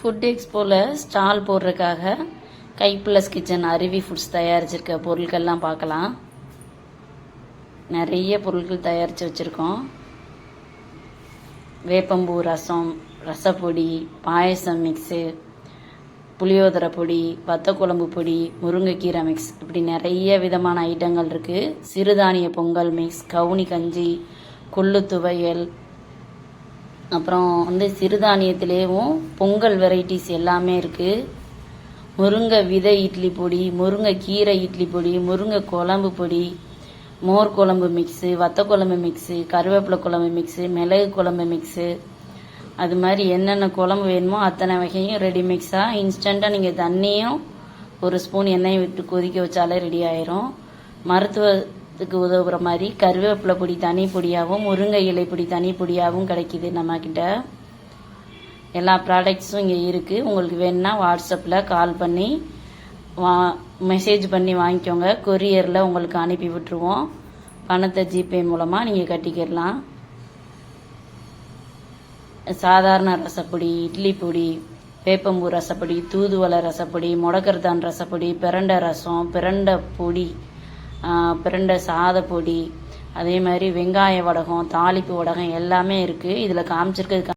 Food எக்ஸ்போவில் stall போடுறதுக்காக கை ப்ளஸ் கிச்சன் அருவி ஃபுட்ஸ் தயாரிச்சிருக்க பொருட்கள்லாம் பார்க்கலாம். நிறைய பொருட்கள் தயாரித்து வச்சுருக்கோம். வேப்பம்பூ ரசம் ரசப்பொடி பாயசம் மிக்ஸு புளியோதரை பொடி வத்தக்குழம்பு பொடி முருங்கைக்கீரை மிக்ஸ் இப்படி நிறைய விதமான ஐட்டங்கள் இருக்குது சிறுதானிய பொங்கல் மிக்ஸ் கவுனி கஞ்சி கொள்ளு துவையல் அப்புறம் வந்து சிறுதானியத்திலேயும் பொங்கல் வெரைட்டிஸ் எல்லாமே இருக்குது முருங்கை விதை இட்லி பொடி முருங்கை கீரை இட்லி பொடி முருங்கை குழம்பு பொடி மோர் குழம்பு மிக்ஸு வத்த குழம்பு மிக்ஸு கருவேப்பிலை குழம்பு மிக்ஸு மிளகு குழம்பு மிக்ஸு அது மாதிரி என்னென்ன குழம்பு வேணுமோ அத்தனை வகையும் ரெடி மிக்ஸாக இன்ஸ்டண்ட்டாக நீங்கள் தண்ணியும் ஒரு ஸ்பூன் எண்ணெய் விட்டு கொதிக்க வச்சாலே ரெடி ஆயிரும். இதுக்கு உதவுற மாதிரி கருவேப்பிலை பொடி தனி பொடியாகவும் முருங்கை இலை பொடி தனி பொடியாகவும் கிடைக்கிது நம்மக்கிட்ட எல்லா ப்ராடக்ட்ஸும் இங்கே இருக்குது உங்களுக்கு வேணும்னா வாட்ஸ்அப்பில் கால் பண்ணி வா மெசேஜ் பண்ணி வாங்கிக்கோங்க. கொரியரில் உங்களுக்கு அனுப்பி விட்டுருவோம். பணத்தை ஜிபே மூலமாக நீங்கள் கட்டிக்கிடலாம். சாதாரண ரசப்பொடி இட்லி பொடி வேப்பம்பூ ரசப்பொடி தூதுவளை ரசப்பொடி முடக்கர்தான் ரசப்பொடி பிரண்டை ரசம் பிரண்டை பொடி பிரண்டை சாத பொடி அதே மாதிரி வெங்காய வடகம் தாளிப்பு வடகம் எல்லாமே இருக்குது இதில் காமிச்சிருக்கிறது